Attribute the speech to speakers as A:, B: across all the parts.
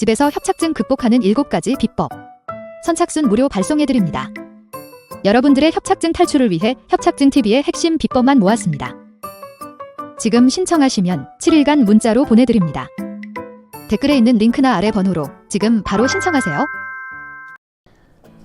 A: 집에서 협착증 극복하는 7가지 비법. 선착순 무료 발송해드립니다. 여러분들의 협착증 탈출을 위해 협착증 TV의 핵심 비법만 모았습니다. 지금 신청하시면 7일간 문자로 보내드립니다. 댓글에 있는 링크나 아래 번호로 지금 바로 신청하세요.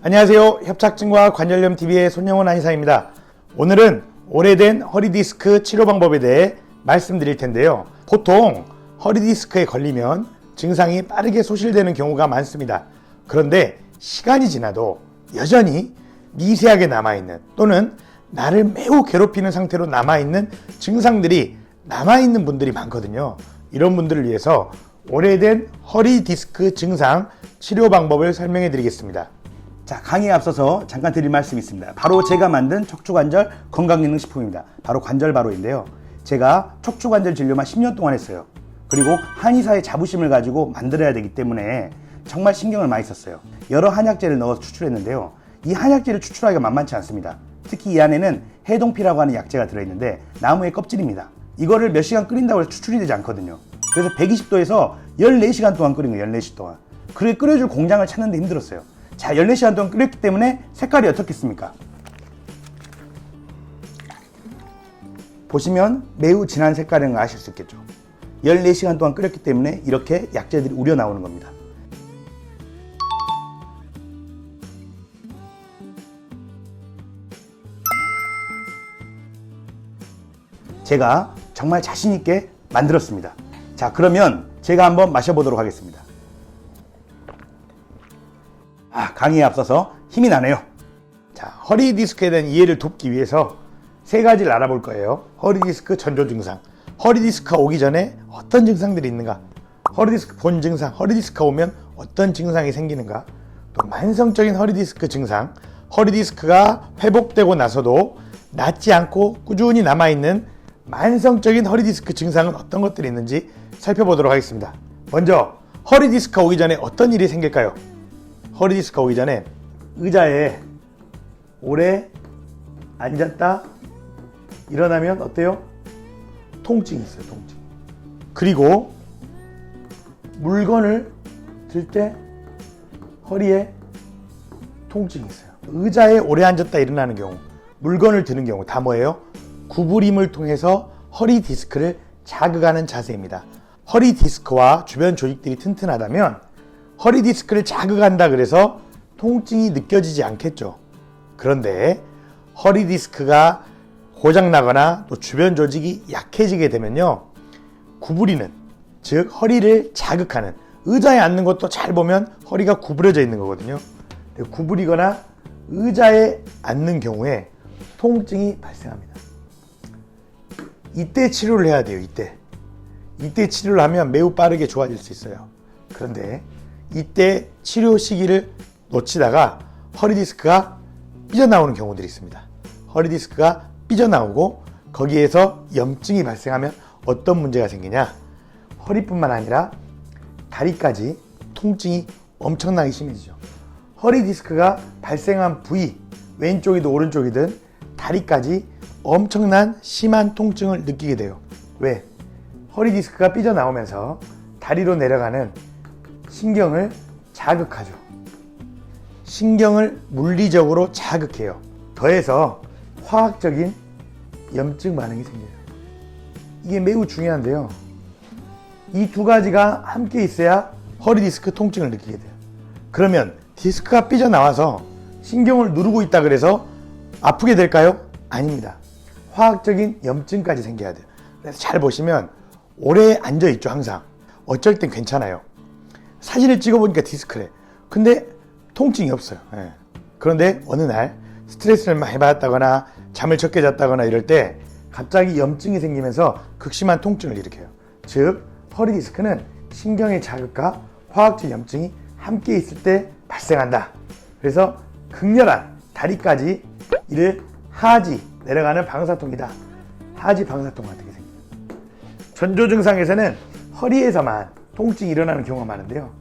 B: 안녕하세요. 협착증과 관절염 TV의 손영원 한의사입니다. 오늘은 오래된 허리 디스크 치료 방법에 대해 말씀드릴 텐데요. 보통 허리 디스크에 걸리면 증상이 빠르게 소실되는 경우가 많습니다. 그런데 시간이 지나도 여전히 미세하게 남아있는 또는 나를 매우 괴롭히는 상태로 남아있는 증상들이 남아있는 분들이 많거든요. 이런 분들을 위해서 오래된 허리 디스크 증상 치료 방법을 설명해 드리겠습니다.
C: 자, 강의에 앞서서 잠깐 드릴 말씀이 있습니다. 바로 제가 만든 척추관절 건강기능식품입니다. 바로 관절바로인데요. 제가 척추관절 진료만 10년 동안 했어요. 그리고 한의사의 자부심을 가지고 만들어야 되기 때문에 정말 신경을 많이 썼어요. 여러 한약재를 넣어서 추출했는데요. 이 한약재를 추출하기가 만만치 않습니다. 특히 이 안에는 해동피라고 하는 약재가 들어있는데 나무의 껍질입니다. 이거를 몇 시간 끓인다고 해서 추출이 되지 않거든요. 그래서 120도에서 14시간 동안 끓인 거예요. 14시 동안. 그래 끓여줄 공장을 찾는 데 힘들었어요. 자, 14시간 동안 끓였기 때문에 색깔이 어떻겠습니까? 보시면 매우 진한 색깔인 걸 아실 수 있겠죠. 14시간 동안 끓였기 때문에 이렇게 약재들이 우려 나오는 겁니다. 제가 정말 자신있게 만들었습니다. 자, 그러면 제가 한번 마셔보도록 하겠습니다. 아, 강의에 앞서서 힘이 나네요.
B: 자, 허리 디스크에 대한 이해를 돕기 위해서 세 가지를 알아볼 거예요. 허리 디스크 전조 증상. 허리 디스크가 오기 전에 어떤 증상들이 있는가? 허리 디스크 본 증상, 허리 디스크가 오면 어떤 증상이 생기는가? 또 만성적인 허리 디스크 증상. 허리 디스크가 회복되고 나서도 낫지 않고 꾸준히 남아 있는 만성적인 허리 디스크 증상은 어떤 것들이 있는지 살펴보도록 하겠습니다. 먼저 허리 디스크가 오기 전에 어떤 일이 생길까요? 허리 디스크가 오기 전에 의자에 오래 앉았다 일어나면 어때요? 통증이 있어요, 통증. 그리고 물건을 들 때 허리에 통증이 있어요. 의자에 오래 앉았다 일어나는 경우, 물건을 드는 경우 다 뭐예요? 구부림을 통해서 허리 디스크를 자극하는 자세입니다. 허리 디스크와 주변 조직들이 튼튼하다면 허리 디스크를 자극한다 그래서 통증이 느껴지지 않겠죠. 그런데 허리 디스크가 고장나거나 또 주변 조직이 약해지게 되면요. 구부리는, 즉, 허리를 자극하는, 의자에 앉는 것도 잘 보면 허리가 구부려져 있는 거거든요. 구부리거나 의자에 앉는 경우에 통증이 발생합니다. 이때 치료를 해야 돼요, 이때. 이때 치료를 하면 매우 빠르게 좋아질 수 있어요. 그런데 이때 치료 시기를 놓치다가 허리 디스크가 삐져나오는 경우들이 있습니다. 허리 디스크가 삐져나오고 거기에서 염증이 발생하면 어떤 문제가 생기냐? 허리뿐만 아니라 다리까지 통증이 엄청나게 심해지죠. 허리 디스크가 발생한 부위, 왼쪽이든 오른쪽이든 다리까지 엄청난 심한 통증을 느끼게 돼요. 왜? 허리 디스크가 삐져나오면서 다리로 내려가는 신경을 자극하죠. 신경을 물리적으로 자극해요. 더해서 화학적인 염증 반응이 생겨요. 이게 매우 중요한데요. 이 두 가지가 함께 있어야 허리 디스크 통증을 느끼게 돼요. 그러면 디스크가 삐져나와서 신경을 누르고 있다 그래서 아프게 될까요? 아닙니다. 화학적인 염증까지 생겨야 돼요. 그래서 잘 보시면 오래 앉아 있죠, 항상. 어쩔 땐 괜찮아요. 사진을 찍어보니까 디스크래. 근데 통증이 없어요. 예. 그런데 어느 날 스트레스를 많이 받았다거나 잠을 적게 잤다거나 이럴 때 갑자기 염증이 생기면서 극심한 통증을 일으켜요. 즉, 허리 디스크는 신경의 자극과 화학적 염증이 함께 있을 때 발생한다. 그래서 극렬한 다리까지 이를 하지 내려가는 방사통이다. 하지 방사통 같은 게 생깁니다. 전조 증상에서는 허리에서만 통증이 일어나는 경우가 많은데요.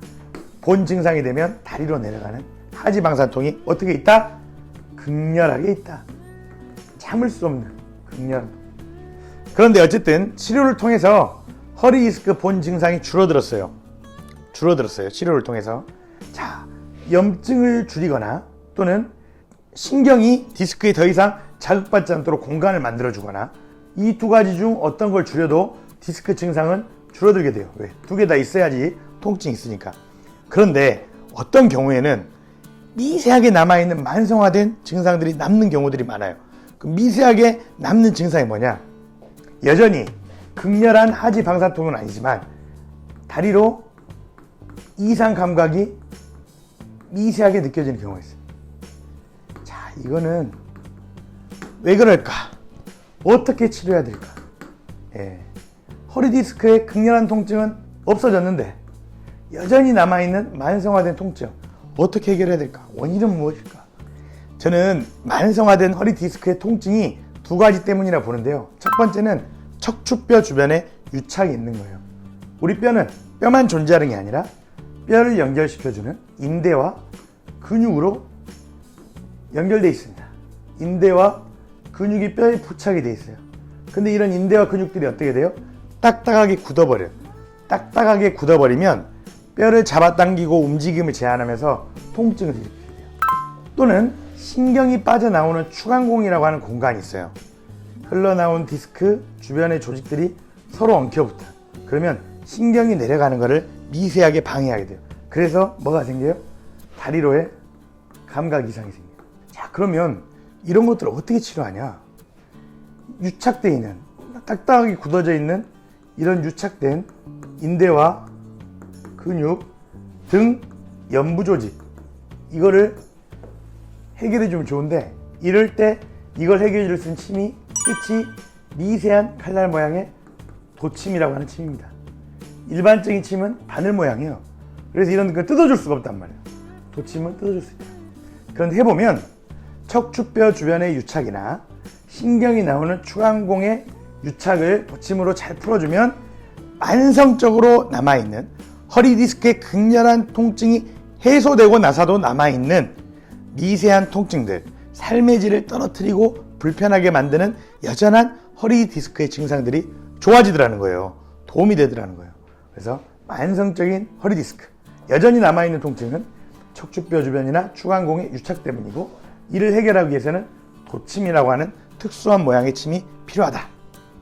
B: 본 증상이 되면 다리로 내려가는 하지 방사통이 어떻게 있다? 극렬하게 있다. 참을 수 없는 극렬. 그런데 어쨌든 치료를 통해서 허리 디스크 본 증상이 줄어들었어요. 줄어들었어요. 치료를 통해서. 자, 염증을 줄이거나 또는 신경이 디스크에 더 이상 자극받지 않도록 공간을 만들어주거나 이 두 가지 중 어떤 걸 줄여도 디스크 증상은 줄어들게 돼요. 왜? 두 개 다 있어야지 통증이 있으니까. 그런데 어떤 경우에는 미세하게 남아있는 만성화된 증상들이 남는 경우들이 많아요. 그 미세하게 남는 증상이 뭐냐? 여전히 극렬한 하지 방사통은 아니지만 다리로 이상 감각이 미세하게 느껴지는 경우가 있어요. 자, 이거는 왜 그럴까? 어떻게 치료해야 될까? 예. 허리 디스크의 극렬한 통증은 없어졌는데 여전히 남아있는 만성화된 통증 어떻게 해결해야 될까? 원인은 무엇일까? 저는 만성화된 허리 디스크의 통증이 두 가지 때문이라 보는데요. 첫 번째는 척추뼈 주변에 유착이 있는 거예요. 우리 뼈는 뼈만 존재하는 게 아니라 뼈를 연결시켜주는 인대와 근육으로 연결되어 있습니다. 인대와 근육이 뼈에 부착이 되어 있어요. 근데 이런 인대와 근육들이 어떻게 돼요? 딱딱하게 굳어버려요. 딱딱하게 굳어버리면 뼈를 잡아당기고 움직임을 제한하면서 통증을 일으키게 돼요. 또는 신경이 빠져나오는 추간공이라고 하는 공간이 있어요. 흘러나온 디스크 주변의 조직들이 서로 엉켜붙어요. 그러면 신경이 내려가는 것을 미세하게 방해하게 돼요. 그래서 뭐가 생겨요? 다리로의 감각 이상이 생겨요. 자, 그러면 이런 것들을 어떻게 치료하냐? 유착되어 있는, 딱딱하게 굳어져 있는 이런 유착된 인대와 근육 등 연부 조직 이거를 해결해 주면 좋은데 이럴 때 이걸 해결해 줄 수 있는 침이 끝이 미세한 칼날 모양의 도침이라고 하는 침입니다. 일반적인 침은 바늘 모양이에요. 그래서 이런 거 뜯어줄 수가 없단 말이에요. 도침은 뜯어줄 수 있다. 그런데 해보면 척추뼈 주변의 유착이나 신경이 나오는 추간공의 유착을 도침으로 잘 풀어주면 만성적으로 남아있는 허리 디스크의 극렬한 통증이 해소되고 나서도 남아있는 미세한 통증들, 삶의 질을 떨어뜨리고 불편하게 만드는 여전한 허리 디스크의 증상들이 좋아지더라는 거예요. 도움이 되더라는 거예요. 그래서 만성적인 허리 디스크, 여전히 남아있는 통증은 척추뼈 주변이나 추간공의 유착 때문이고 이를 해결하기 위해서는 도침이라고 하는 특수한 모양의 침이 필요하다.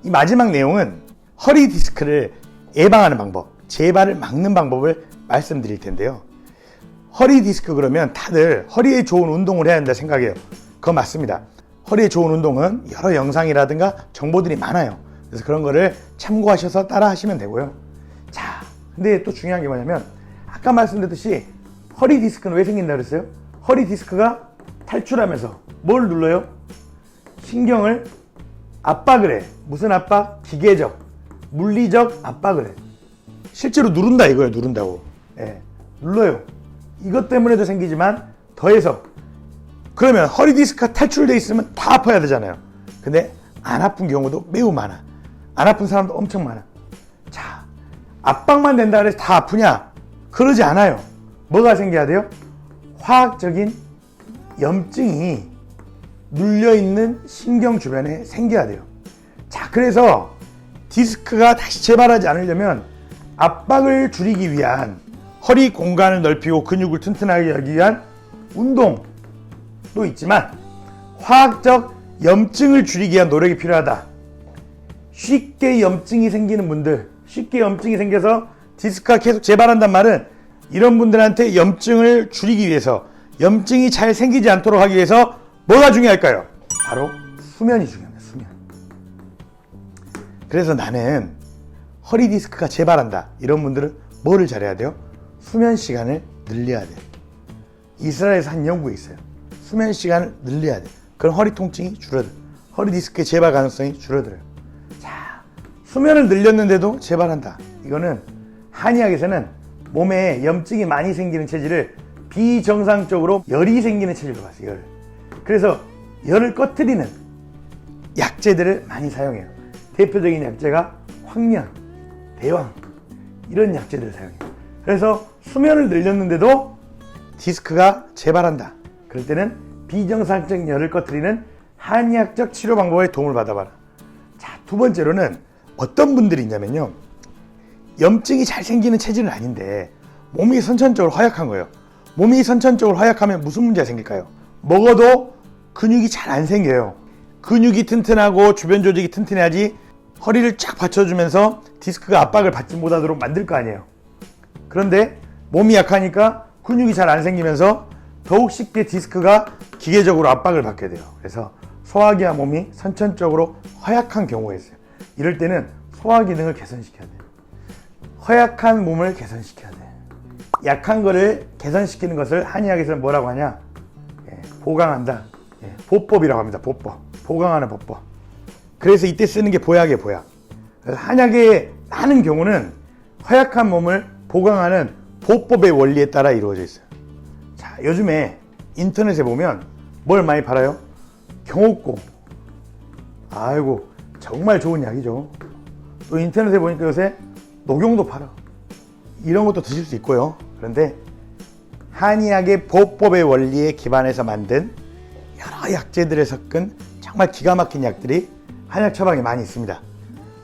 B: 이 마지막 내용은 허리 디스크를 예방하는 방법, 재발을 막는 방법을 말씀드릴 텐데요. 허리 디스크 그러면 다들 허리에 좋은 운동을 해야 한다 생각해요. 그거 맞습니다. 허리에 좋은 운동은 여러 영상이라든가 정보들이 많아요. 그래서 그런 거를 참고하셔서 따라 하시면 되고요. 자, 근데 또 중요한 게 뭐냐면 아까 말씀드렸듯이 허리 디스크는 왜 생긴다 그랬어요? 허리 디스크가 탈출하면서 뭘 눌러요? 신경을 압박을 해. 무슨 압박? 기계적, 물리적 압박을 해. 실제로 누른다 이거예요, 누른다고. 예, 눌러요. 이것 때문에도 생기지만 더해서 그러면 허리 디스크가 탈출돼 있으면 다 아파야 되잖아요. 근데 안 아픈 경우도 매우 많아. 안 아픈 사람도 엄청 많아. 자, 압박만 된다 그래서 다 아프냐? 그러지 않아요. 뭐가 생겨야 돼요? 화학적인 염증이 눌려 있는 신경 주변에 생겨야 돼요. 자, 그래서 디스크가 다시 재발하지 않으려면 압박을 줄이기 위한 허리 공간을 넓히고 근육을 튼튼하게 하기 위한 운동도 있지만 화학적 염증을 줄이기 위한 노력이 필요하다. 쉽게 염증이 생기는 분들, 쉽게 염증이 생겨서 디스크가 계속 재발한단 말은 이런 분들한테 염증을 줄이기 위해서 염증이 잘 생기지 않도록 하기 위해서 뭐가 중요할까요? 바로 수면이 중요합니다. 수면. 그래서 나는 허리 디스크가 재발한다. 이런 분들은 뭐를 잘해야 돼요? 수면 시간을 늘려야 돼요. 이스라엘에서 한 연구가 있어요. 수면 시간을 늘려야 돼요. 그럼 허리 통증이 줄어들어요. 허리 디스크의 재발 가능성이 줄어들어요. 자, 수면을 늘렸는데도 재발한다. 이거는 한의학에서는 몸에 염증이 많이 생기는 체질을 비정상적으로 열이 생기는 체질로 봤어요. 열. 그래서 열을 꺼트리는 약재들을 많이 사용해요. 대표적인 약재가 황련, 대왕 이런 약재들을 사용해요. 그래서 수면을 늘렸는데도 디스크가 재발한다. 그럴 때는 비정상적 열을 꺼트리는 한의학적 치료 방법의 도움을 받아봐라. 자, 두 번째로는 어떤 분들이 있냐면요. 염증이 잘 생기는 체질은 아닌데 몸이 선천적으로 허약한 거예요. 몸이 선천적으로 허약하면 무슨 문제가 생길까요? 먹어도 근육이 잘 안 생겨요. 근육이 튼튼하고 주변 조직이 튼튼해야지 허리를 쫙 받쳐주면서 디스크가 압박을 받지 못하도록 만들 거 아니에요. 그런데 몸이 약하니까 근육이 잘 안 생기면서 더욱 쉽게 디스크가 기계적으로 압박을 받게 돼요. 그래서 소화기와 몸이 선천적으로 허약한 경우가 있어요. 이럴 때는 소화 기능을 개선시켜야 돼요. 허약한 몸을 개선시켜야 돼. 약한 거를 개선시키는 것을 한의학에서는 뭐라고 하냐? 예, 보강한다. 예, 보법이라고 합니다. 보법. 보강하는 보법. 그래서 이때 쓰는 게 보약이에요, 보약. 한약의 많은 경우는 허약한 몸을 보강하는 보법의 원리에 따라 이루어져 있어요. 자, 요즘에 인터넷에 보면 뭘 많이 팔아요? 경옥고. 아이고, 정말 좋은 약이죠. 또 인터넷에 보니까 요새 녹용도 팔아. 이런 것도 드실 수 있고요. 그런데 한의학의 보법의 원리에 기반해서 만든 여러 약재들을 섞은 정말 기가 막힌 약들이 한약 처방에 많이 있습니다.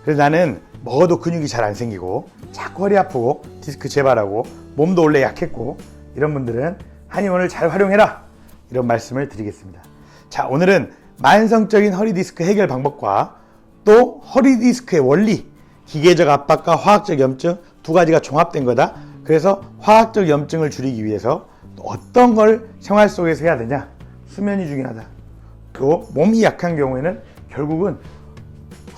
B: 그래서 나는 먹어도 근육이 잘 안 생기고 자꾸 허리 아프고 디스크 재발하고 몸도 원래 약했고 이런 분들은 한의원을 잘 활용해라 이런 말씀을 드리겠습니다. 자 오늘은 만성적인 허리 디스크 해결 방법과 또 허리 디스크의 원리 기계적 압박과 화학적 염증 두 가지가 종합된 거다. 그래서 화학적 염증을 줄이기 위해서 또 어떤 걸 생활 속에서 해야 되냐 수면이 중요하다. 또 몸이 약한 경우에는 결국은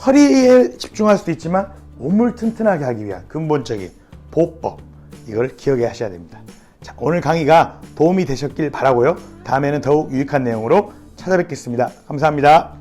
B: 허리에 집중할 수도 있지만 몸을 튼튼하게 하기 위한 근본적인 보법 이걸 기억해 하셔야 됩니다. 자, 오늘 강의가 도움이 되셨길 바라고요. 다음에는 더욱 유익한 내용으로 찾아뵙겠습니다. 감사합니다.